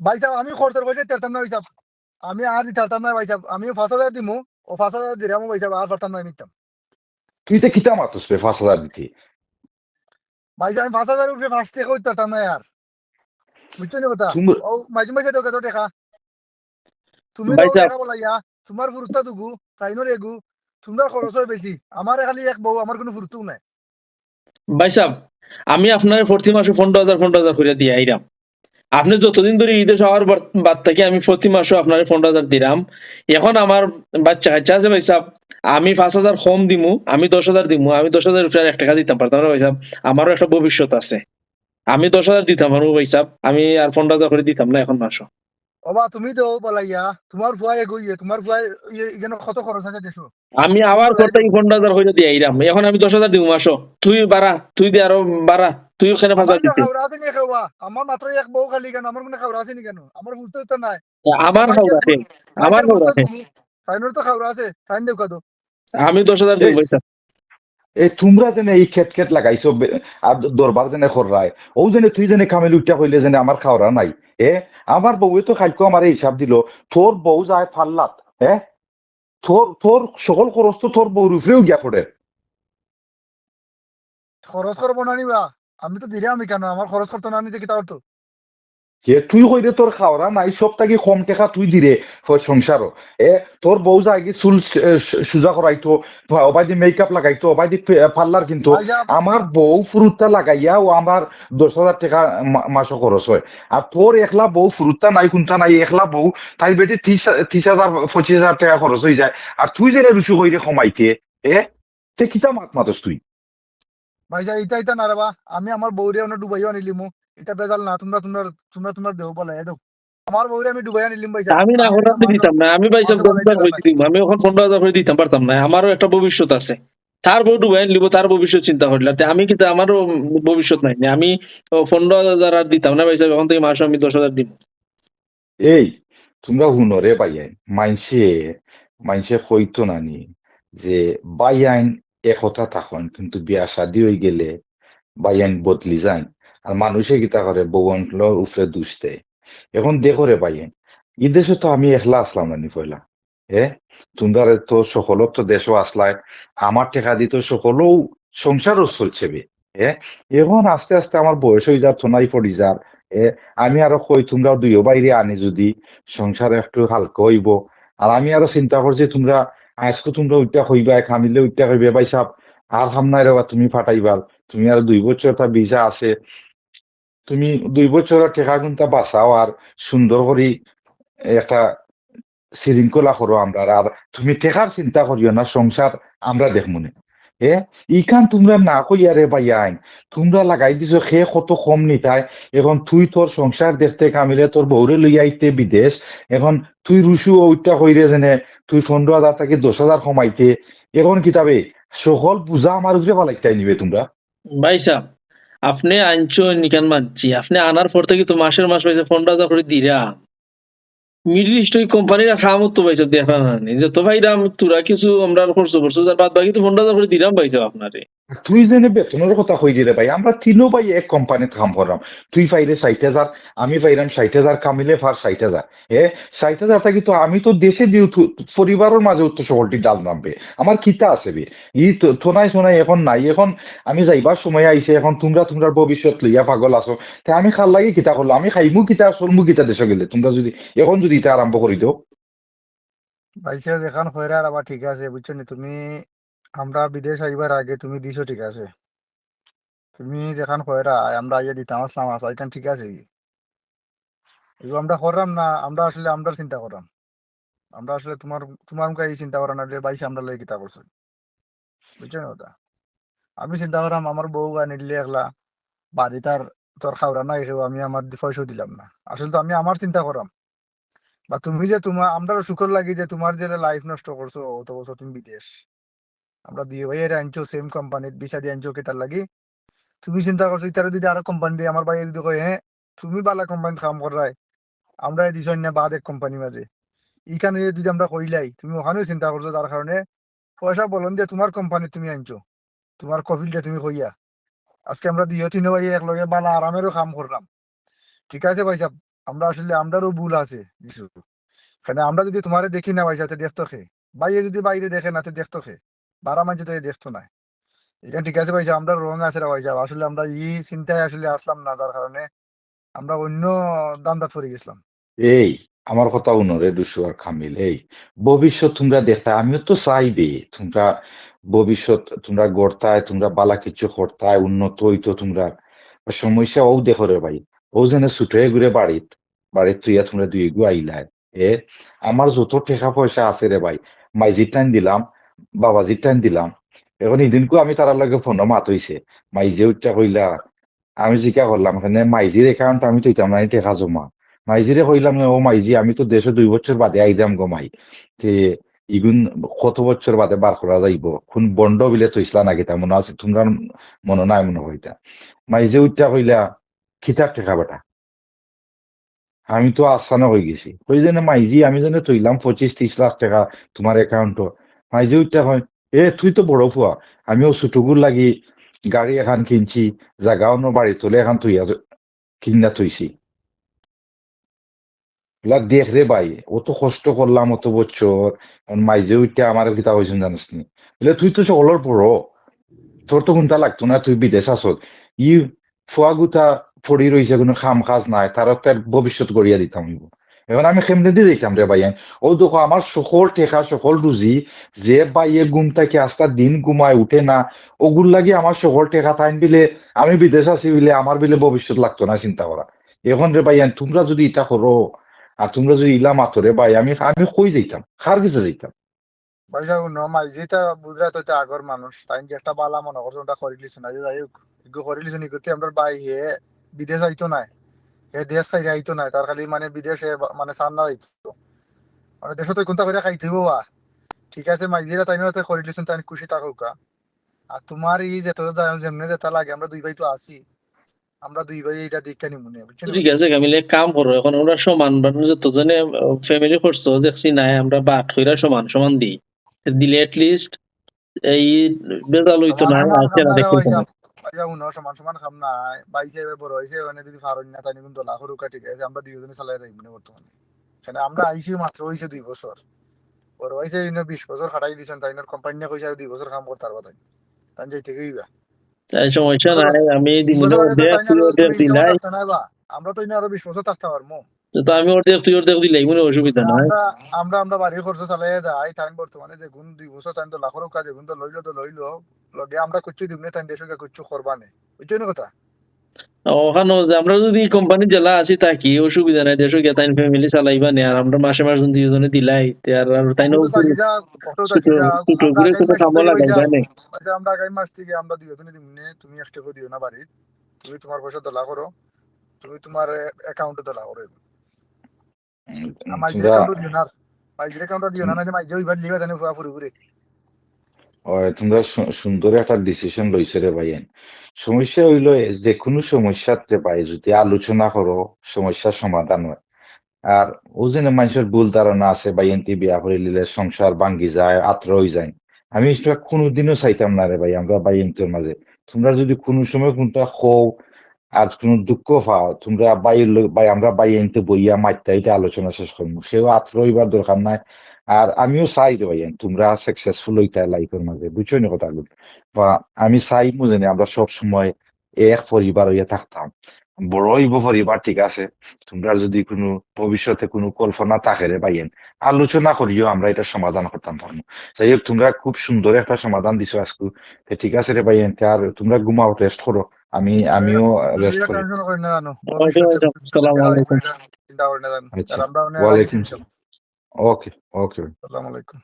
ভাই সাহেব আমি খরচের পয়সা তেরতাম না ভাই সাহেব। আমি আর দিতে পারতাম না ভাই সাহেব। আমি পাঁচ হাজার দিমু ও পাঁচ হাজার দিলাম ভাই সাহেব আর পারতাম না নিতাম তুই তো কিতা মাতস রে পাঁচ হাজার দিতে? ভাই সাহেব আমি পাঁচ হাজার উপরে ফার্স্ট টাকা পারতাম না আর। বুঝছ নি কথা? ও মাঝে মাঝে তো কত টাকা তুমি। টাকা বলাইয়া তোমার ফুরুত্তা দুগু তাইনোর এগু তোমার খরচ হয় বেশি। আমার খালি এক বউ আমার কোনো ফুরুত্তু নাই। ভাই সাহেব আমি আপনার প্রতি মাসে পনেরো হাজার পনেরো হাজার করে দিয়ে আইরাম। আপনি যতদিন ধরে ঈদে শহর বাদ থেকে আমি প্রতি মাসে আপনার পনেরো হাজার দিলাম এখন আমার বাচ্চা কাচ্চা আছে ভাই সাহেব আমি পাঁচ হাজার কম দিমু আমি দশ হাজার দিমু আমি দশ হাজার আর এক টাকা দিতাম পারতাম না ভাই সাহেব আমারও একটা ভবিষ্যৎ আছে। আমি দশ হাজার দিতাম পারব ভাই সাহেব আমি আর পনেরো হাজার করে দিতাম না এখন মাসও। ওবা তুমি তো বলাইয়া তোমার ফুয়াই এগু ইয়ে তোমার ফুয়াই এখানে কত খরচ আছে দেখো। আমি আবার করতে পনেরো হাজার দিয়ে আইরাম এখন আমি দশ হাজার দিব মাসও। তুই বাড়া তুই দিয়ে আরও বাড়া। তুই ওখানে আমার দিতে আমার মাত্র এক বউ খালি কেন? আমার কোনো খাওয়া আছে নি কেন? আমার ফুরুত্তু তো নাই। আমার খাওয়া আছে। আমার খাওয়া আছে। তাইনোর তো খাওয়া আছে। তাইন দেখ কত? আমি দশ হাজার দিব ভাই এই তোমরা যেন এই খেত খেত লাগাইছো আর দরবার যেনে খররায় ও যেনে তুই যেনে কামেল উঠা কইলে যেনে আমার খাওয়া নাই। এ আমার বউয়ে তো খাইকো আমার হিসাব দিল। তোর বউ যায় ফাল্লাত এ? তোর তোর সকল খরচ তো তোর বউর উপরেও গিয়া পড়ে খরচ করব না নিবা আমি তো দিলে আমি কেন? আমার খরচ করতো না নিতে কি তার তো? কে তুই কইরে তোর খাওয়া নাই সব থাকি কম টাকা তুই দিরে সংসারও। এ তোর বউ যায় কি চুল সোজা করাইতো অবাইদি মেকআপ লাগাইতো অবাইদি পার্লার কিন্তু। আমার বউ ফুরুত্তা লাগাইয়া ও আমার দশ হাজার টাকা মাসে খরচ হয়। আর তোর একলা বউ ফুরুত্তা নাই কোনটা নাই একলা বউ তাই বেটি ত্রিশ ত্রিশ হাজার পঁচিশ হাজার টাকা খরচ হয়ে যায়। আর তুই যে রুচু কইরে কমাইতে এ তে কিতা মাত মাতস তুই? ভাই সাহেব ইটা ইটা না রাবা আমি আমার বউরে অন্য ডুবাইও আনিলিমু এটা বেজাল না তোমরা তোমরা তোমরা তোমার দেহ বলে দেও আমার বউরে আমি ডুবাই আনিলিম ভাই আমি না আমি হঠাৎ দিতাম না আমি ভাই আমার দশ হাজার দিতাম আমি এখন পনেরো হাজার করে দিতাম পারতাম না। আমারও একটা ভবিষ্যৎ আছে। তার বউ ডুবাই নিব তার ভবিষ্যৎ চিন্তা করলাম তে আমি কিন্তু আমারও ভবিষ্যৎ নাই আমি পনেরো হাজার আর দিতাম না ভাই সাহেব এখন থেকে মাসে আমি দশ হাজার দিব এই তোমরা হুনরে বাইয়াইন মাইনসে মাইনসে কইতো নানি যে বাইয়াইন একথা থাকুন কিন্তু বিয়া শাদি হয়ে গেলে বাইয়াইন বদলি যান আর মানুষে কিতা করে বউয়ানগুলোর উপরে দুষ দেয়। এখন দেখো রে বাইয়াইন ই দেশে তো আমি একলা আসলাম নানি পয়লা হে তোমরা তো সকলত তো দেশও আসলাই আমার টেকা দিত সকলেও সংসারও চলছে বে হে এখন আস্তে আস্তে আমার বয়স হয়ে যার থোনাই পড়ি যার আমি আরও কই তোমরা দুইও বাইরে আনি যদি সংসার একটু হালকা হইব। আর আমি আরও চিন্তা করছি তোমরা আজকে তোমরা ওইটা হইবা খামিলে ওইটা হইবে ভাই সাহ আর হাম নাই রেবা তুমি ফাটাইবার তুমি আর দুই বছর তা ভিসা আছে। তুমি দুই বছরের ঠেকা গুনটা বাঁচাও আর সুন্দর করে একটা শৃঙ্খলা করো আমরা আর তুমি ঠেকার চিন্তা করিও না সংসার আমরা দেখমনে এ? ইখান তোমরা না কইয়া রে ভাই আইন। তোমরা লাগাই দিছো সে কত কম নিতাই। এখন তুই তোর সংসার দেখতে কামিলে তোর বউরে লইয়া আইতে বিদেশ। এখন তুই রুসু ওইটা কইরে যেনে, তুই পনেরো হাজার থেকে দশ হাজার কমাইতে। এখন কিতাবে, সকল পূজা আমার উপরে পালাইতাই নিবে তোমরা। ভাই সাহেব আপনি আনছো নিকান মানছি। আপনি আনার পর থেকে তো মাসের মাস পাইছে পনেরো হাজার করে দিরা। মিডিল ইস্ট ওই কোম্পানিরা খামত তো পাইছে দেখা না যে তো ভাই রাম তোরা কিছু আমরা খরচ করছ আর বাদ বাকি তো পনেরো করে দিলাম পাইছো আপনারে। তুই যেনে বেতনের কথা কই দিলে ভাই, আমরা তিনও ভাই এক কোম্পানিতে কাম করলাম। তুই পাইরে ষাট হাজার, আমি পাইলাম ষাট হাজার, কামিলে ফার ষাট হাজার। এ, ষাট হাজার থাকি তো আমি তো দেশে দিও পরিবারের মাঝে তো সকলটি ডাল নামবে। আমার কিতা আছে বে? ই থোনাই সোনাই এখন নাই, এখন আমি যাইবার সময় আইছে, এখন তোমরা তোমরা ভবিষ্যৎ লইয়া পাগল আছো। তে আমি খাল লাগি কিতা করল আমি খাইমু কিতা, চলমু কিতা দেশে গেলে। তোমরা যদি, এখন যদি এটা আরম্ভ করি দিও ভাই সাহেব এখন হইরা আর আবার ঠিক আছে, বুঝছ নি? তুমি আমরা বিদেশ আইবার আগে তুমি দিছো ঠিক আছে। তুমি যেখান হইরা আমরা আইয়া দিতাম, আসলাম আসা এখান ঠিক আছে এগুলো আমরা করলাম না, আমরা আসলে আমরা চিন্তা করলাম। আমরা আসলে তোমার তোমার মুখে এই চিন্তা করা না বাইশ আমরা লই কিতা করছ? বুঝছ না কথা? আমি চিন্তা করলাম, আমার বউ আনিলে একলা বাড়ি তার তোর খাওয়া নাই খেয়েও আমি আমার পয়সাও দিলাম না। আসলে তো আমি আমার চিন্তা করলাম। বা তুমি যে তোমার আমরা শুকর লাগি যে তোমার যে লাইফ নষ্ট করছ অত বছর তুমি বিদেশ। আমরা দুই ভাইয়ের আনছো সেম কোম্পানিত বিসা দিয়ে আনছো কেটার লাগি। তুমি চিন্তা করছ, ইতারে যদি আরও কোম্পানি দিয়ে আমার ভাই যদি কয় হ্যাঁ তুমি বালা কোম্পানিত কাম করাই আমরা দিছ না বাদ এক কোম্পানি মাঝে। ইখানে যদি আমরা কইলাই, তুমি ওখানেও চিন্তা করছ, যার কারণে পয়সা বলন দিয়ে তোমার কোম্পানি তুমি আনছো তোমার কফিলটা তুমি কইয়া। আজকে আমরা দুই তিন ভাই একলগে বালা আরামেরও কাম করলাম। ঠিক আছে, ভাই সাহেব আমরা আসলে আমরারও ভুল আছে কিছু এখানে আমরা যদি তোমারে দেখি না ভাই সাথে দেখতো খে বাইরে যদি বাইরে দেখে না দেখতো খে বারা মানুষ তো দেখতো না। এখানে ঠিক আছে ভাইসা আমরা রং আছে রে ভাইসা আসলে আমরা ই চিন্তায় আসলে আসলাম না, যার কারণে আমরা অন্য দান্দাত পড়ে গেছিলাম। এই, আমার কথা উনরে দুশো আর খামিল, এই, ভবিষ্যৎ তোমরা দেখতে, আমিও তো চাইবে, তোমরা ভবিষ্যৎ তোমরা গড়তায়, তোমরা বালা কিছু করতায়, উন্নত হইতো তোমরা। সমস্যা ও দেখো রে ভাই ও যেন ছুটে ঘুরে বাড়িত বাড়িত তুইয়া তোমরা দুই গু আইলায় এ আমার যত টাকা পয়সা আছে রে ভাই মাইজির টাইম দিলাম বাবাজির টাইম দিলাম। এখন এদিনকো আমি তার লগে ফোন মাত হইছে মাইজে উঠটা কইলা, আমি জিজ্ঞা করলাম এখানে মাইজির একাউন্ট আমি তো ইতাম নাই টাকা জমা। মাইজিরে কইলাম ও মাইজি, আমি তো দেশে দুই বছর বাদে আইদাম গো মাই। তে ইগুন কত বছর বাদে বার করা যাইব? কোন বন্ড বিলে তো ইসলা নাকি তা মনে আছে তোমরা মনে নাই মনে হইতা মাইজে উঠটা কইলা খিতাব টেকা বেটা আমি তো আস্থানা হয়ে গেছি। ওই জন্য মাইজি, আমি যেন তৈলাম পঁচিশ ত্রিশ লাখ টাকা তোমার অ্যাকাউন্ট মাইজি উঠটা হয়। এ, তুই তো বড় ফুয়া আমিও ছোটগুর লাগি গাড়ি এখন কিনছি জায়গা অন্য বাড়ি তোলে এখন তুই কিনা তুইছি দেখ রে ভাই অত কষ্ট করলাম অত বছর মাইজে উঠতে আমার কিতা হয়েছেন জানিস নি বলে, তুই তো সকলের বড় তোর তো কোনটা লাগতো না, তুই বিদেশ আসত ই ফুয়া গুতা পড়ি রয়েছে কোনো খাম কাজ নাই, তার একটা ভবিষ্যৎ গড়িয়া দিতাম এখন আমি কেমনে দিয়ে দিতাম রে ভাই। ও দেখো, আমার সকল টেকা সকল রুজি, যে বাইয়ে ঘুম থেকে আস্তা দিন ঘুমায়, উঠে না ওগুর লাগি আমার সকল টেকা টাইম বিলে, আমি বিদেশ আছি বিলে, আমার বিলে ভবিষ্যৎ লাগতো না চিন্তা করা। এখন রে ভাই, তোমরা যদি ইটা করো, আর তোমরা যদি ইলা মাতো রে ভাই, আমি আমি কই যাইতাম? খার কিছু যাইতাম? ভাইসা উন্ন মাইজিটা বুঝরা তো আগর মানুষ তাই একটা বালা মনে করছ ওটা করি লিছো না যে যাই হোক, ইগো করি লিছো আমরা বাই হে বিদেশ আইতো নাই। হে দেশ খাইরে আইতো নাই। তার খালি মানে বিদেশে মানে সান্না আইতো মানে দেশে তো কোনটা করে খাইতে বা? ঠিক আছে মাইজিরা তাই না করি লিছো তাই খুশি থাকুকা আর তোমার এই যেত যেমনে যেটা লাগে আমরা দুই ভাই তো আছি। আমরা দুই ভাই এটা দেখতে নি মনে বুঝছেন ঠিক আছে কামিল কাম করো। এখন আমরা সমান যতজনে ফ্যামিলি করছ দেখছি নাই আমরা বাট হইরা সমান সমান দিই। দিলে লিস্ট এই বেজাল হইতো না না। দেখতে উন্ন সমান সমান খাম না বাইসে বড় হয়েছে মানে যদি ফারুন না তাই কিন্তু লাখ রুকা ঠিক আছে আমরা দুইজনে চালাই রাখব না বর্তমানে। এখানে আমরা আইসি মাত্র হয়েছে দুই বছর। বড় হয়েছে ইনো বিশ বছর খাটাই দিয়েছেন তাই কোম্পানি কইছে আর দুই বছর কাম করতে পারবা তাই। তাই যাইতে গইবা তাই সমস্যা নাই আমি দিন না। আমরা তো ইনো আরও বিশ বছর থাকতে পারব তো আমি অর্ধেক তুই অর্ধেক দিলাই কোনো অসুবিধা নাই। আমরা আমরা আমরা বাড়ি খরচ চালাই যাই তাই বর্তমানে যে গুণ দুই বছর তাই তো লাখের কাজে গুণ তো লইলো তো লইলো। লগে আমরা কুচ্ছু দিব না তাই দেশকে কুচ্ছু করবা নে। বুঝছ না কথা? ওখানে আমরা যদি কোম্পানি জেলা আছি থাকি অসুবিধা নাই দেশে গিয়ে তাই ফ্যামিলি চালাইবা নে আর আমরা মাসে মাসে দিলাই আর আর তাই না ছোট আমরা করে তো মাস লাগাই জানে আচ্ছা আমরা আগামী মাস থেকে আমরা দিব নে তুমি দিও না তুমি তোমার পয়সা তোলা করো তুমি তোমার অ্যাকাউন্টে তোলা করো তোমরা সুন্দর একটা ডিসিশন লইছে রে ভাই সমস্যা হইল যে কোনো সমস্যাতে ভাই যদি আলোচনা করো সমস্যার সমাধান হয়। আর ও যেন মানুষের ভুল ধারণা আছে ভাই এনতি বিয়া করে নিলে সংসার ভাঙ্গি যায় আত্র হয়ে যায়। আমি কোনোদিনও চাইতাম না রে ভাই আমরা এনতির মাঝে তোমরা যদি কোনো সময় কোনটা খো আর কোনো দুঃখ পাও, তোমরা বাই ভাই আমরা বাই এনতে বইয়া মাইতে এটা আলোচনা শেষ করব। সেও আত্র হইবার দরকার নাই। আর আমিও চাই রে ভাই, তোমরা সাকসেসফুল হইতা লাইফের মাঝে, বুঝছ না কথা বা আমি চাই বুঝে আমরা সব সময় এক পরিবার হইয়া থাকতাম। বড় হইব পরিবার, ঠিক আছে? তোমরা যদি কোনো ভবিষ্যতে কোনো কল্পনা থাকে রে ভাইয়েন আলোচনা করিও, আমরা এটা সমাধান করতাম পারব যাই হোক, তোমরা খুব সুন্দর একটা সমাধান দিছো আজকে। ঠিক আছে রে ভাইয়েন তে আর তোমরা ঘুমাও রেস্ট করো। আমি আমিও রেস্ট করি। আচ্ছা, ওয়ালাইকুম ওকে ওকে। আসসালামু আলাইকুম।